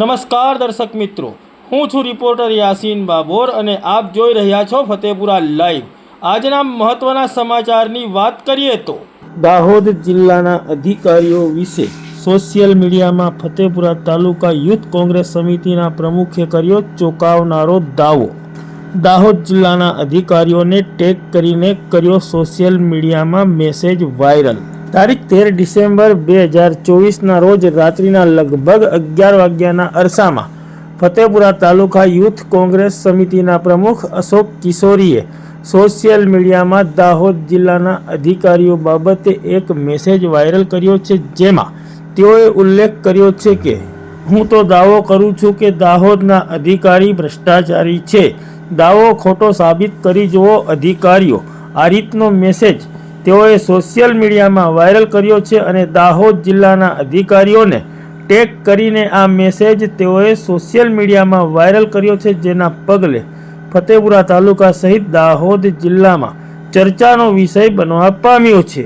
નમસ્કાર દર્શક મિત્રો. હું છું રિપોર્ટર યાસીન બાબોર અને આપ જોઈ રહ્યા છો ફતેપુરા લાઈવ. આજના મહત્વના સમાચારની વાત કરીએ તો દાહોદ જિલ્લાના અધિકારીઓ વિશે સોશિયલ મીડિયામાં ફતેપુરા તાલુકા યુથ કોંગ્રેસ સમિતિના પ્રમુખે કર્યો ચોંકાવનારો દાવો. દાહોદ જિલ્લાના અધિકારીઓને ટેગ કરીને કર્યો સોશિયલ મીડિયામાં મેસેજ વાયરલ. તારીખ તેર ડિસેમ્બર બે હજાર ચોવીસના રોજ રાત્રિના લગભગ અગિયાર વાગ્યાના અરસામાં ફતેપુરા તાલુકા યુથ કોંગ્રેસ સમિતિના પ્રમુખ અશોક કિશોરીએ સોશિયલ મીડિયામાં દાહોદ જિલ્લાના અધિકારીઓ બાબતે એક મેસેજ વાયરલ કર્યો છે, જેમાં તેઓએ ઉલ્લેખ કર્યો છે કે, હું તો દાવો કરું છું કે દાહોદના અધિકારી ભ્રષ્ટાચારી છે. દાવો ખોટો સાબિત કરી જુઓ અધિકારીઓ. આ રીતનો મેસેજ તેઓએ સોશિયલ મીડિયામાં વાયરલ કર્યો છે અને દાહોદ જિલ્લાના અધિકારીઓને ટેગ કરીને આ મેસેજ તેઓએ સોશિયલ મીડિયામાં વાયરલ કર્યો છે જેના પગલે ફતેપુરા તાલુકા સહિત દાહોદ જિલ્લામાં ચર્ચાનો વિષય બનવા પામ્યો છે.